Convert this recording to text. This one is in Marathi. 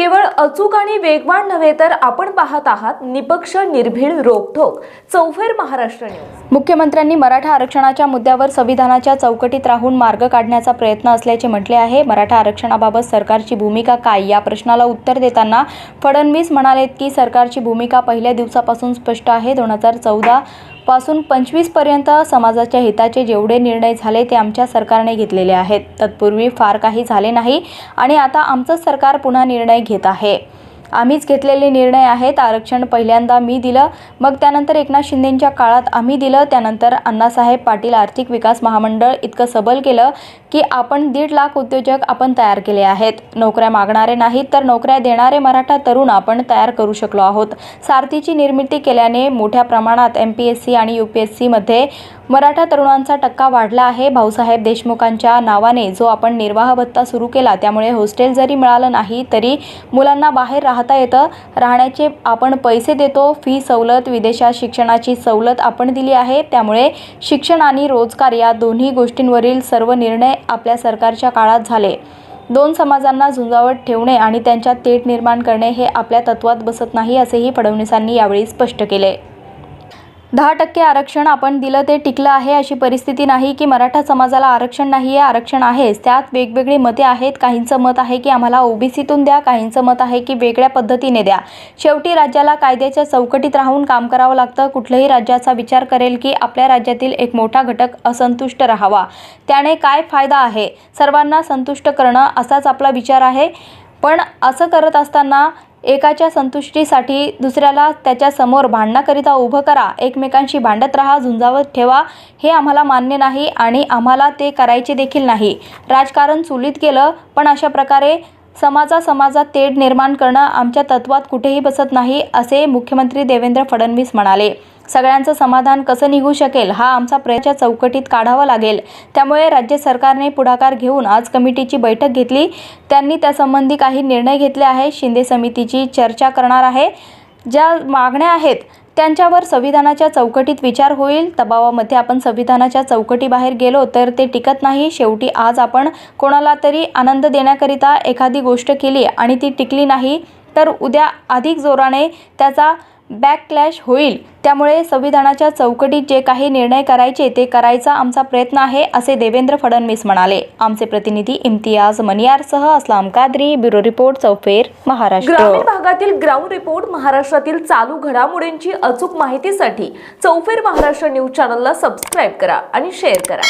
केवळ अचूक आणि वेगवान नव्हे तर आपण पाहत आहात निपक्ष निर्भीड रोखोक चौफेर महाराष्ट्र न्यूज. मुख्यमंत्र्यांनी मराठा आरक्षणाच्या मुद्द्यावर संविधानाच्या चौकटीत राहून मार्ग काढण्याचा प्रयत्न असल्याचे म्हटले आहे. मराठा आरक्षणाबाबत सरकारची भूमिका काय? या प्रश्नाला उत्तर देताना फडणवीस म्हणालेत की सरकारची भूमिका पहिल्या दिवसापासून स्पष्ट आहे. दोन हजार चौदा पासून पंचवीसपर्यंत समाजाच्या हिताचे जेवढे निर्णय झाले ते आमच्या सरकारने घेतलेले आहेत. तत्पूर्वी फार काही झाले नाही आणि आता आमचं सरकार पुन्हा निर्णय घेत आहे. आम्हीच घेतलेले निर्णय आहेत. आरक्षण पहिल्यांदा मी दिलं. मग त्यानंतर एकनाथ शिंदेंच्या काळात आम्ही दिलं. त्यानंतर अण्णासाहेब पाटील आर्थिक विकास महामंडळ इतकं सबल केलं की आपण दीड लाख उद्योजक आपण तयार केले आहेत. नोकऱ्या मागणारे नाहीत तर नोकऱ्या देणारे मराठा तरुण आपण तयार करू शकलो आहोत. सारथीची निर्मिती केल्याने मोठ्या प्रमाणात एम पी एस सी आणि यू पी एस सीमध्ये मराठा तरुणांचा टक्का वाढला आहे. भाऊसाहेब देशमुखांच्या नावाने जो आपण निर्वाह भत्ता सुरू केला त्यामुळे हॉस्टेल जरी मिळालं नाही तरी मुलांना बाहेर राहता येतं. राहण्याचे आपण पैसे देतो फी सवलत विदेशात शिक्षणाची सवलत आपण दिली आहे. त्यामुळे शिक्षण आणि रोजगार या दोन्ही गोष्टींवरील सर्व निर्णय आपल्या सरकारच्या काळात झाले. दोन समाजांना झुंजावत ठेवणे आणि त्यांच्यात तेट निर्माण करणे हे आपल्या तत्वात बसत नाही असेही फडणवीसांनी यावेळी स्पष्ट केले. दहा टक्के आरक्षण आपण दिलं ते टिकलं आहे अशी परिस्थिती नाही की मराठा समाजाला आरक्षण नाही आहे आरक्षण आहेच. त्यात वेगवेगळी मते आहेत. काहींचं मत आहे की आम्हाला ओबीसीतून द्या काहींचं मत आहे की वेगळ्या पद्धतीने द्या. शेवटी राज्याला कायद्याच्या चौकटीत राहून काम करावं लागतं. कुठल्याही राज्याचा विचार करेल की आपल्या राज्यातील एक मोठा घटक असंतुष्ट राहावा. त्याने काय फायदा आहे? सर्वांना संतुष्ट करणं असाच आपला विचार आहे. पण असं करत असताना एकाच्या संतुष्टीसाठी दुसऱ्याला त्याच्यासमोर भांडणाकरिता उभं करा. एकमेकांशी भांडत राहा झुंजावत ठेवा. हे आम्हाला मान्य नाही आणि आम्हाला ते करायचे देखील नाही. राजकारण चुलीत गेलं पण अशा प्रकारे समाजा समाजात तेढ निर्माण करणं आमच्या तत्वात कुठेही बसत नाही असे मुख्यमंत्री देवेंद्र फडणवीस म्हणाले. सगळ्यांचं समाधान कसं निघू शकेल हा आमचा प्रयत्न चौकटीत काढावा लागेल. त्यामुळे राज्य सरकारने पुढाकार घेऊन आज कमिटीची बैठक घेतली. त्यांनी त्यासंबंधी काही निर्णय घेतले आहे. शिंदे समितीची चर्चा करणार आहे. ज्या मागण्या आहेत त्यांच्यावर संविधानाच्या चौकटीत विचार होईल. दबावामध्ये आपण संविधानाच्या चौकटीबाहेर गेलो तर ते टिकत नाही. शेवटी आज आपण कोणाला तरी आनंद देण्याकरिता एखादी गोष्ट केली आणि ती टिकली नाही तर उद्या अधिक जोराने त्याचा बॅकक्लॅश होईल. त्यामुळे संविधानाच्या चौकटीत जे काही निर्णय करायचे ते करायचा आमचा प्रयत्न आहे असे देवेंद्र फडणवीस म्हणाले. आमचे प्रतिनिधी इम्तियाज मनियारसह असलाम कादरी ब्युरो रिपोर्ट चौफेर महाराष्ट्र. ग्रामीण भागातील ग्राउंड रिपोर्ट महाराष्ट्रातील चालू घडामोडींची अचूक माहितीसाठी चौफेर महाराष्ट्र न्यूज चॅनलला सबस्क्राईब करा आणि शेअर करा.